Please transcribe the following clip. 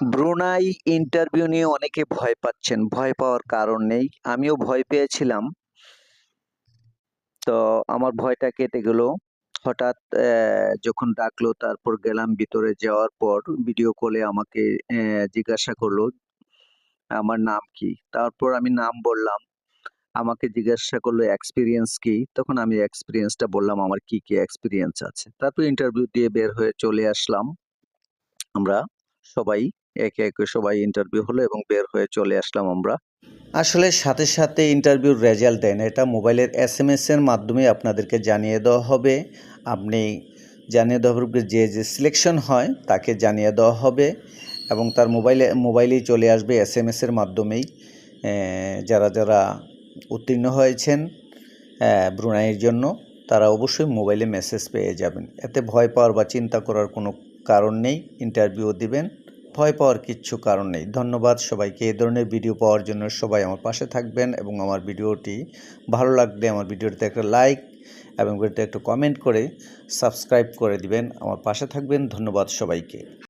Brunei interview নিয়ে অনেকে ভয় পাচ্ছেন। ভয় পাওয়ার কারণ নেই। আমিও ভয় পেয়েছিলাম। তো আমার ভয়টা কেটে গেল। হঠাৎ যখন ডাকলো, তারপর গেলাম ভিতরে যাওয়ার পর ভিডিও কলে আমাকে জিজ্ঞাসা করল, আমার নাম কি? তারপর আমি নাম বললাম। আমাকে জিজ্ঞাসা করল এক্সপিরিয়েন্স কি? তখন আমি এক্সপিরিয়েন্সটা বললাম, আমার কি কি এক্সপিরিয়েন্স আছে? তারপর ইন্টারভিউ দিয়ে বের হয়ে চলে আসলাম আমরা সবাই। একে একে সবাই ইন্টারভিউ হলো এবং বের হয়ে চলে আসলাম আমরা। আসলে সাথে সাথে ইন্টারভিউর রেজাল্ট দেন। এটা মোবাইলের এস এম এস এর মাধ্যমে আপনাদেরকে জানিয়ে দেওয়া হবে। আপনি জানিয়ে দেওয়া হবে যে যে সিলেকশন হয়, তাকে জানিয়ে দেওয়া হবে এবং তার মোবাইলে মোবাইলেই চলে আসবে এস এম এস এর মাধ্যমেই। যারা যারা উত্তীর্ণ হয়েছেন ব্রুনাইয়ের জন্য, তারা অবশ্যই মোবাইলে মেসেজ পেয়ে যাবেন। এতে ভয় পাওয়ার বা চিন্তা করার কোনো কারণ নেই। ইন্টারভিউ দিবেন। ভয় পাওয়ার কিচ্ছু কারণ নেই। ধন্যবাদ সবাইকে। এ ধরনের ভিডিও পাওয়ার জন্য সবাই আমার পাশে থাকবেন এবং আমার ভিডিওটি ভালো লাগলে আমার ভিডিওটিতে একটা লাইক এবং ভিডিওতে একটু কমেন্ট করে সাবস্ক্রাইব করে দিবেন। আমার পাশে থাকবেন। ধন্যবাদ সবাইকে।